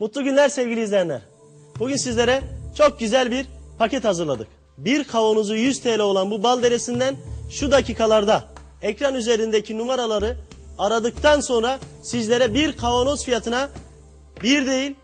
Mutlu günler sevgili izleyenler. Bugün sizlere çok güzel bir paket hazırladık. Bir kavanozu 100 TL olan bu bal deresinden şu dakikalarda ekran üzerindeki numaraları aradıktan sonra sizlere bir kavanoz fiyatına bir değil,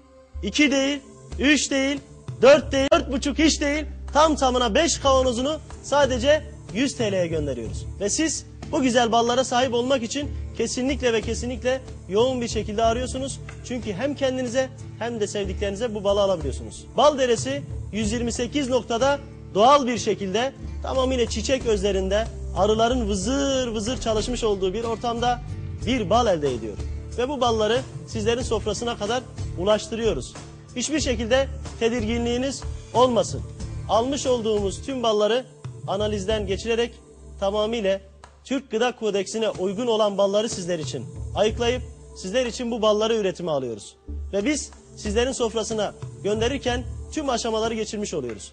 iki değil, üç değil, dört değil, dört buçuk hiç değil, tam tamına beş kavanozunu sadece 100 TL'ye gönderiyoruz. Ve siz bu güzel ballara sahip olmak için kesinlikle ve kesinlikle yoğun bir şekilde arıyorsunuz. Çünkü hem kendinize hem de sevdiklerinize bu balı alabiliyorsunuz. Bal deresi 128 noktada doğal bir şekilde tamamıyla çiçek özlerinde arıların vızır vızır çalışmış olduğu bir ortamda bir bal elde ediyor. Ve bu balları sizlerin sofrasına kadar ulaştırıyoruz. Hiçbir şekilde tedirginliğiniz olmasın. Almış olduğumuz tüm balları analizden geçirerek tamamıyla Türk Gıda Kodeksine uygun olan balları sizler için ayıklayıp sizler için bu balları üretime alıyoruz. Ve biz sizlerin sofrasına gönderirken tüm aşamaları geçirmiş oluyoruz.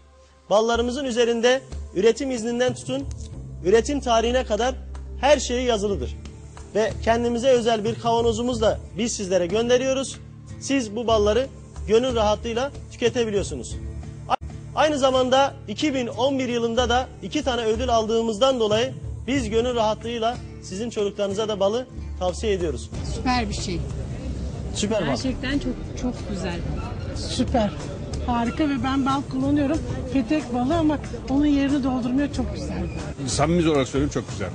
Ballarımızın üzerinde üretim izninden tutun, üretim tarihine kadar her şeyi yazılıdır. Ve kendimize özel bir kavanozumuz da biz sizlere gönderiyoruz. Siz bu balları gönül rahatlığıyla tüketebiliyorsunuz. Aynı zamanda 2011 yılında da iki tane ödül aldığımızdan dolayı biz gönül rahatlığıyla sizin çocuklarınıza da balı tavsiye ediyoruz. Süper bir şey. Süper bal. Gerçekten çok çok güzel. Süper. Harika ve ben bal kullanıyorum. Petek balı ama onun yerini doldurmuyor çok güzel. Samimi olarak söyleyeyim çok güzel.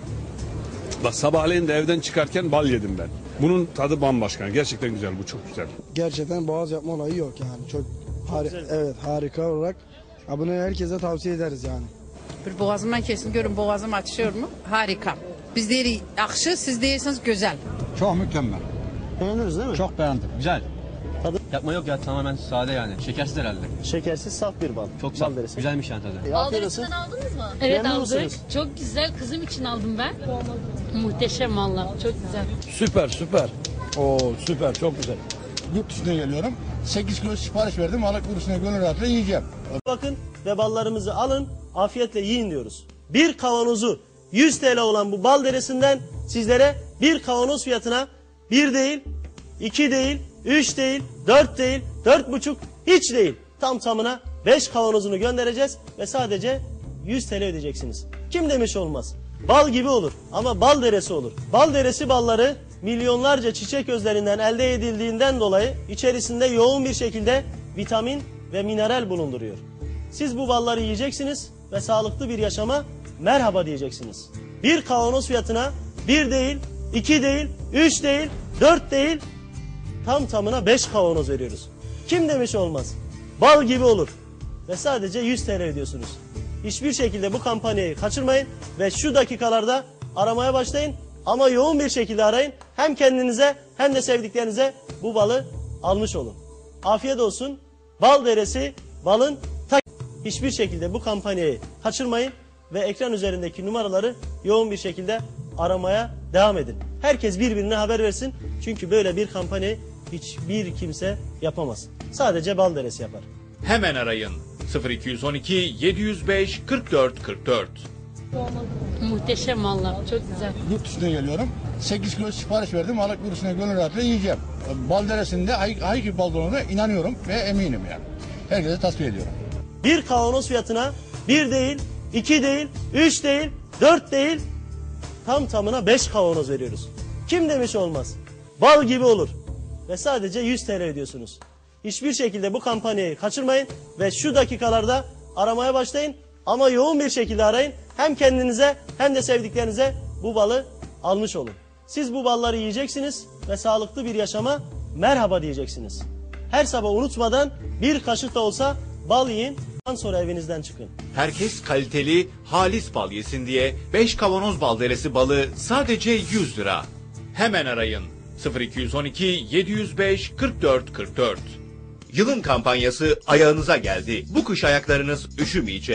Bak sabahleyin de evden çıkarken bal yedim ben. Bunun tadı bambaşka. Gerçekten güzel bu çok güzel. gerçekten boğaz yapma olayı yok yani. Çok hari- evet harika olarak ya bunu herkese tavsiye ederiz yani. Bir boğazımdan kesin görün boğazım açıyor mu? Harika. Biz değil akşı siz değilsiniz güzel. Çok mükemmel. Beğendiniz değil mi? Çok beğendim. Güzel. Tadı- Yapma yok ya tamamen sade yani. Şekersiz herhalde. Şekersiz saf bir bal. Çok saf. derisi. Güzelmiş yani tadı. E, aldınız mı? Evet Memnun aldık. musunuz? Çok güzel. Kızım için aldım ben. Muhteşem valla. Çok güzel. Süper süper. Oo süper çok güzel. Yurt dışına geliyorum. 8 kilo sipariş verdim. Alık virüsüne gönül rahatlığı yiyeceğim. Bakın ve ballarımızı alın, afiyetle yiyin diyoruz. Bir kavanozu 100 TL olan bu bal deresinden sizlere bir kavanoz fiyatına bir değil, iki değil, üç değil, dört değil, dört buçuk, hiç değil. Tam tamına 5 kavanozunu göndereceğiz ve sadece 100 TL ödeyeceksiniz. Kim demiş olmaz? Bal gibi olur ama bal deresi olur. Bal deresi balları milyonlarca çiçek özlerinden elde edildiğinden dolayı içerisinde yoğun bir şekilde vitamin ve mineral bulunduruyor. Siz bu balları yiyeceksiniz ve sağlıklı bir yaşama merhaba diyeceksiniz. Bir kavanoz fiyatına bir değil, iki değil, üç değil, dört değil, tam tamına beş kavanoz veriyoruz. Kim demiş olmaz? Bal gibi olur. Ve sadece 100 TL ödüyorsunuz. Hiçbir şekilde bu kampanyayı kaçırmayın ve şu dakikalarda aramaya başlayın. Ama yoğun bir şekilde arayın. Hem kendinize hem de sevdiklerinize bu balı almış olun. Afiyet olsun. Bal deresi balın ta hiçbir şekilde bu kampanyayı kaçırmayın ve ekran üzerindeki numaraları yoğun bir şekilde aramaya devam edin. Herkes birbirine haber versin. Çünkü böyle bir kampanyayı hiçbir kimse yapamaz. Sadece bal deresi yapar. Hemen arayın 0212 705 44 44. Muhteşem valla. Çok güzel. Yurt dışına geliyorum. 8 kilo sipariş verdim. Alık virüsüne gönül rahatlığı yiyeceğim. Bal deresinde hay- hakiki bal olduğuna inanıyorum ve eminim yani. Herkese tasfiye ediyorum. Bir kavanoz fiyatına bir değil, iki değil, üç değil, dört değil, tam tamına beş kavanoz veriyoruz. Kim demiş olmaz? Bal gibi olur. Ve sadece 100 TL ödüyorsunuz. Hiçbir şekilde bu kampanyayı kaçırmayın ve şu dakikalarda aramaya başlayın. Ama yoğun bir şekilde arayın. Hem kendinize hem de sevdiklerinize bu balı almış olun. Siz bu balları yiyeceksiniz ve sağlıklı bir yaşama merhaba diyeceksiniz. Her sabah unutmadan bir kaşık da olsa bal yiyin. Sonra evinizden çıkın. Herkes kaliteli, halis bal yesin diye 5 kavanoz bal deresi balı sadece 100 lira. Hemen arayın 0212 705 44 44. Yılın kampanyası ayağınıza geldi. Bu kış ayaklarınız üşümeyecek.